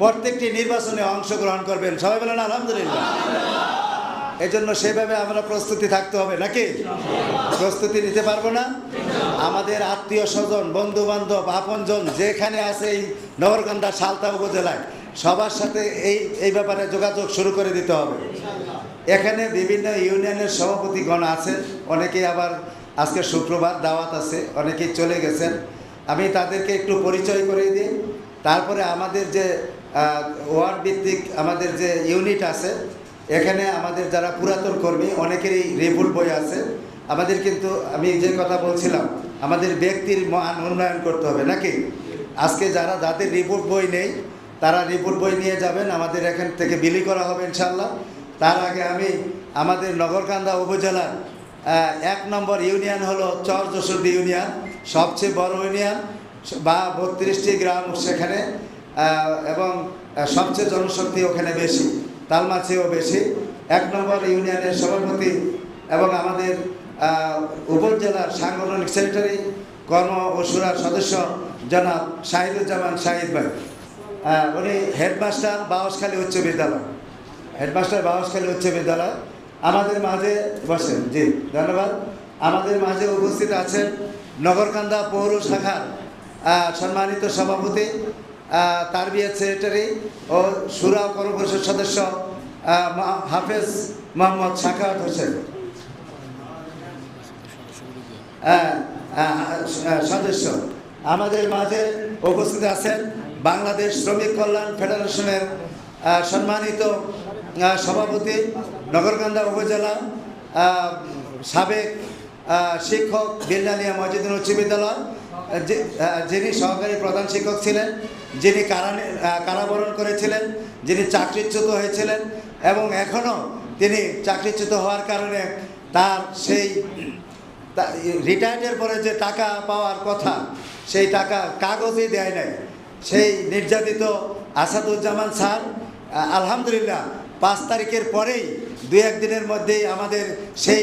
প্রত্যেকটি নির্বাচনে অংশগ্রহণ করবেন। সবাই বলেন, আলহামদুলিল্লাহ। এই জন্য সেভাবে আমরা প্রস্তুতি থাকতে হবে, নাকি? প্রস্তুতি নিতে পারব না? আমাদের আত্মীয় স্বজন বন্ধু বান্ধব আপনজন যেখানে আছে এই নগরকান্দা সালতা উপজেলায়, সবার সাথে এই এই ব্যাপারে যোগাযোগ শুরু করে দিতে হবে। এখানে বিভিন্ন ইউনিয়নের সভাপতিগণ আছেন, অনেকেই আবার আজকে শুক্রবার দাওয়াত আছে, অনেকেই চলে গেছেন। আমি তাদেরকে একটু পরিচয় করে দিই। তারপরে আমাদের যে ওয়ার্ড ভিত্তিক আমাদের যে ইউনিট আছে, এখানে আমাদের যারা পুরাতন কর্মী, অনেকেরই রিপোর্ট বই আছে। আমাদের কিন্তু, আমি যে কথা বলছিলাম, আমাদের ব্যক্তির মান উন্নয়ন করতে হবে, নাকি? আজকে যারা, যাদের রিপোর্ট বই নেই, তারা রিপোর্ট বই নিয়ে যাবেন, আমাদের এখান থেকে বিলি করা হবে ইনশাল্লাহ তার আগে আমি আমাদের নগরকান্দা উপজেলার এক নম্বর ইউনিয়ন হলো চর যশোরদি ইউনিয়ন, সবচেয়ে বড় ইউনিয়ন। বা বত্রিশটি গ্রাম সেখানে এবং সবচেয়ে জনশক্তি ওখানে বেশি, তালমাছেও বেশি। এক নম্বর ইউনিয়নের সভাপতি এবং আমাদের উপজেলার সাংগঠনিক সেক্রেটারি, কর্ম ও সুরার সদস্য জনাব শাহিদুজ্জামান শাহিদ ভাই। উনি হেডমাস্টার বাউসখালী উচ্চ বিদ্যালয়। হেডমাস্টার বাউসখালী উচ্চ বিদ্যালয়। আমাদের মাঝে বসেন, জি, ধন্যবাদ। আমাদের মাঝে উপস্থিত আছেন নগরকান্দা পৌর শাখার সম্মানিত সভাপতি আহ, তারবিয়াত সেক্রেটারি ও সুরা কর্মপরিষদ সদস্য হাফেজ মোহাম্মদ সাখাওয়াত হোসেন। আহ, সদস্য আমাদের মাঝে উপস্থিত আছেন বাংলাদেশ শ্রমিক কল্যাণ ফেডারেশনের সম্মানিত সভাপতি নগরকান্দা উপজেলা সাবেক শিক্ষক বিল্লালিয়া মজিদুল উচ্চ বিদ্যালয় যিনি সহকারী প্রধান শিক্ষক ছিলেন, যিনি কারানে কারাবরণ করেছিলেন, যিনি চাকরিচ্যুত হয়েছিলেন এবং এখনও তিনি চাকরিচ্যুত হওয়ার কারণে তার সেই রিটায়ার্ডের পরে যে টাকা পাওয়ার কথা, সেই টাকা কাগজই দেয় নাই। সেই নির্যাতিত আসাদুজ্জামান স্যার আলহামদুলিল্লাহ, পাঁচ তারিখের পরেই দু একদিনের মধ্যেই আমাদের সেই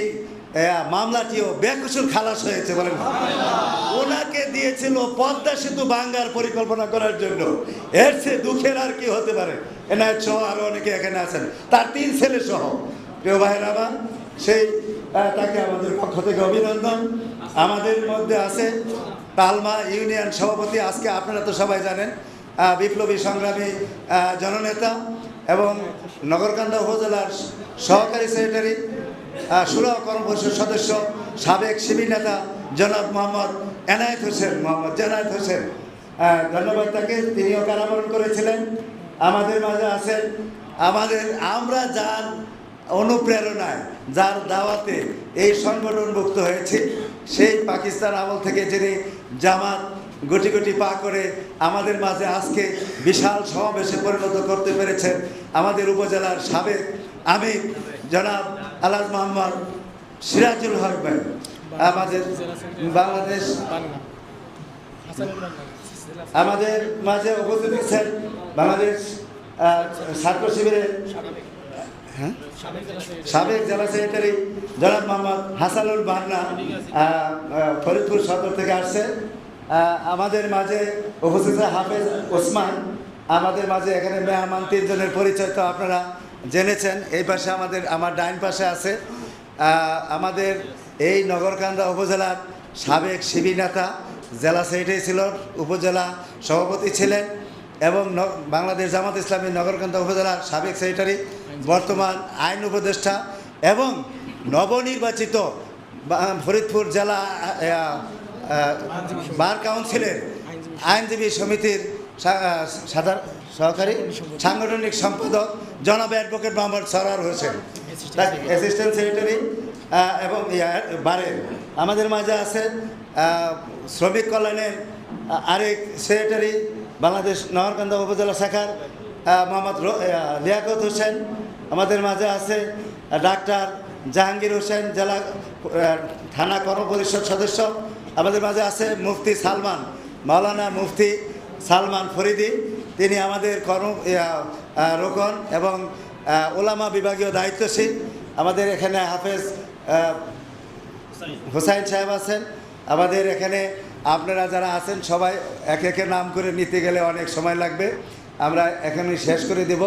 মামলাটিও বেকুসুর খালাস হয়েছে, বলেন। ওনাকে দিয়েছিল পদ্মা সেতু ভাঙ্গার পরিকল্পনা করার জন্য। এর চেয়ে দুঃখের আর কি হতে পারে? এনায়ত সহ আরও অনেকে এখানে আছেন। তার তিন ছেলে সহ। প্রিয় ভাইয়ের, আমার সেই তাকে আমাদের পক্ষ থেকে অভিনন্দন। আমাদের মধ্যে আছে তালমা ইউনিয়ন সভাপতি। আজকে আপনারা তো সবাই জানেন বিপ্লবী সংগ্রামী জননেতা। এবং নগরকান্দা উপজেলার সহকারী সেক্রেটারি আহ, সুরা কর্মপরিষদ সদস্য সাবেক শিবির নেতা জনাব মোহাম্মদ এনায়েত হোসেন মোহাম্মদ জানায়েত হোসেন। ধন্যবাদ তাকে তিনিও কারাবরণ করেছিলেন। আমাদের মাঝে আছেন আমাদের আমরা যার অনুপ্রেরণায় যার দাওয়াতে এই সংগঠনভুক্ত হয়েছে সেই পাকিস্তান আমল থেকে যিনি জামাত গুটি গুটি পা করে আমাদের মাঝে আজকে বিশাল সমাবেশে পরিণত করতে পেরেছেন আমাদের উপজেলার সাবেক আমির জনাব আলাজ মোহাম্মদ সিরাজুল হক ভাই। আমাদের বাংলাদেশ আমাদের মাঝে উপস্থিত হচ্ছেন বাংলাদেশ ছাত্র শিবিরের হ্যাঁ? সাবেক জেলা সেক্রেটারি জনাব মোহাম্মদ হাসানুল বান্না ফরিদপুর সদর থেকে আসছে আমাদের মাঝে উপস্থিত হাফেজ ওসমান, আমাদের মাঝে এখানে মেহমান তিনজনের পরিচয় তো আপনারা জেনেছেন। এই পাশে আমাদের, আমার ডাইন পাশে আছে আমাদের এই নগরকান্দা উপজেলার সাবেক শিবির নেতা, জেলা সেক্রেটারি ছিল, উপজেলা সভাপতি ছিলেন এবং বাংলাদেশ জামাত ইসলামী নগরকান্দা উপজেলার সাবেক সেক্রেটারি, বর্তমান আইন উপদেষ্টা এবং নবনির্বাচিত ফরিদপুর জেলা বার কাউন্সিলের আইনজীবী সমিতির সাধারণ সহকারী সাংগঠনিক সম্পাদক জনাব অ্যাডভোকেট মোহাম্মদ সরার হোসেন অ্যাসিস্ট্যান্ট সেক্রেটারি এবং বারে। আমাদের মাঝে আহ, শ্রমিক কল্যাণের আরেক সেক্রেটারি বাংলাদেশ নহরকান্দা উপজেলা শাখার মোহাম্মদ লিয়াকত হোসেন। আমাদের মাঝে আছে ডাক্তার জাহাঙ্গীর হোসেন জেলা থানা কর্মপরিষদ সদস্য আমাদের মাঝে আছে মুফতি সালমান, মাওলানা মুফতি সালমান ফরিদি। তিনি আমাদের কর্ম রোকন এবং ওলামা বিভাগীয় দায়িত্বশীল। আমাদের এখানে হাফেজ হুসাইন সাহেব আছেন। আমাদের এখানে আপনারা যারা আছেন সবাই এক একে নাম করে নিতে গেলে অনেক সময় লাগবে। আমরা এখানে শেষ করে দেব।